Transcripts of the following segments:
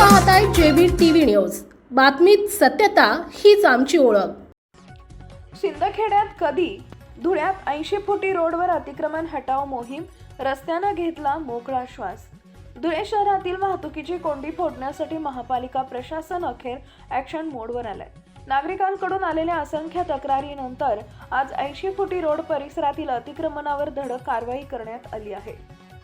पाहताय JB TV news. बातमीत सत्यता हीच आमची ओळख. शिंदखेड्यात कधी धुळ्यात ऐंशी फुटी रोडवर अतिक्रमण हटाव मोहीम रस्त्यानं घेतला मोकळा श्वास. धुळे शहरातील वाहतुकीची कोंडी फोडण्यासाठी महापालिका प्रशासन अखेर ऍक्शन मोडवर आलंय. नागरिकांकडून आलेल्या असंख्य तक्रारीनंतर आज ऐंशी फुटी रोड परिसरातील अतिक्रमणावर धडक कारवाई करण्यात आली आहे.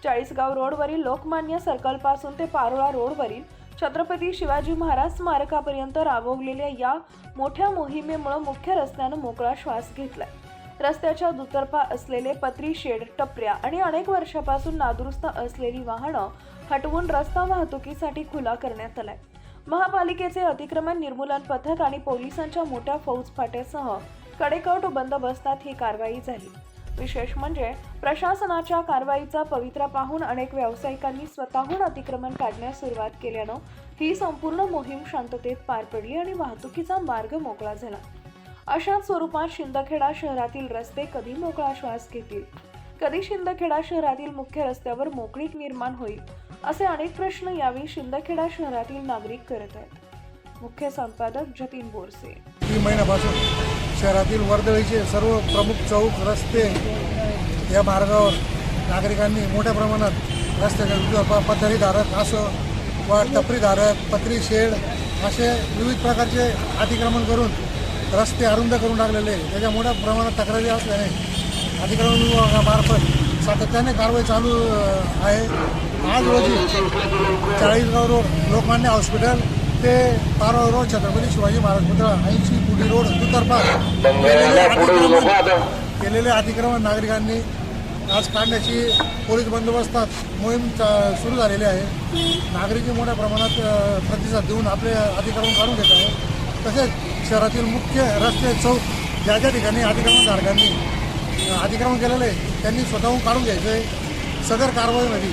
चाळीसगाव रोडवरील लोकमान्य सर्कलपासून ते पारोळा रोडवरील छत्रपती शिवाजी महाराज स्मारकापर्यंत राबवलेल्या या मोठ्या मोहिमेमुळे मुख्य रस्त्यानं मोकळा श्वास घेतलाय. रस्त्याच्या दुतर्फा असलेले पत्री शेड टपऱ्या आणि अनेक वर्षापासून नादुरुस्त असलेली वाहनं हटवून रस्ता वाहतुकीसाठी खुला करण्यात आलाय. महापालिकेचे अतिक्रमण निर्मूलन पथक आणि पोलिसांच्या मोठ्या फौजफाट्यासह कडेकट बंदोबस्तात ही कारवाई झाली. विशेष म्हणजे प्रशासनाच्या कारवाईचा पवित्रा पाहून अनेक व्यावसायिकांनी स्वतःहून अतिक्रमण काढण्यास सुरुवात केल्यानं ही संपूर्ण मोहीम शांततेत पार पडली आणि वाहतुकीचा मार्ग मोकळा झाला. अशाच स्वरूपात शिंदखेडा शहरातील रस्ते कधी मोकळा श्वास घेतील? कधी शिंदखेडा शहरातील मुख्य रस्त्यावर मोकळीक निर्माण होईल? असे अनेक प्रश्न यावेळी शिंदखेडा शहरातील नागरिक करत आहेत. मुख्य संपादक जतीन बोरसे. तीन महिन्यापासून शहरातील वर्दळीचे सर्व प्रमुख चौक रस्ते या मार्गावर नागरिकांनी मोठ्या प्रमाणात रस्त्याच्या विविध पथरीधारक असो वा टपरीधारक पत्री शेड असे विविध प्रकारचे अतिक्रमण करून रस्ते अरुंद करून टाकलेले त्याच्या मोठ्या प्रमाणात तक्रारी असल्याने अतिक्रमण विभागामार्फत सातत्याने कारवाई चालू आहे. आज रोजी चाळीसगाव रोड लोकमान्य हॉस्पिटल ते पारवा रोड छत्रपती शिवाजी महाराज पुतळा ऐंशी पुढी रोड दुतर्फा. केलेले अतिक्रमण केलेले अतिक्रमण नागरिकांनी आज काढण्याची पोलीस बंदोबस्तात मोहीम सुरू झालेली आहे. नागरिक मोठ्या प्रमाणात प्रतिसाद देऊन आपले अतिक्रमण काढून घेत आहे. तसेच शहरातील मुख्य रस्ते चौक ज्या ज्या ठिकाणी अतिक्रमणधारकांनी अतिक्रमण केलेलं आहे त्यांनी स्वतःहून काढून घ्यायचं आहे सदर कारवाईमध्ये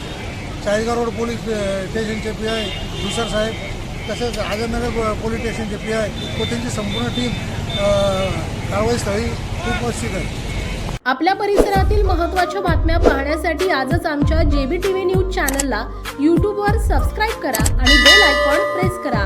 चाळीसगाव रोड पोलीस स्टेशनचे पी आय दुसर साहेब तसेच आझमनगर पोलीस स्टेशनचे पी आय व त्यांची संपूर्ण टीम कारवाईस्थळी उपस्थित आहे. आपल्या परिसरातील महत्त्वाच्या बातम्या पाहण्यासाठी आजच आमच्या जेबी टीव्ही न्यूज चॅनलला यूट्यूबवर सबस्क्राईब करा आणि बेल आयकॉन प्रेस करा.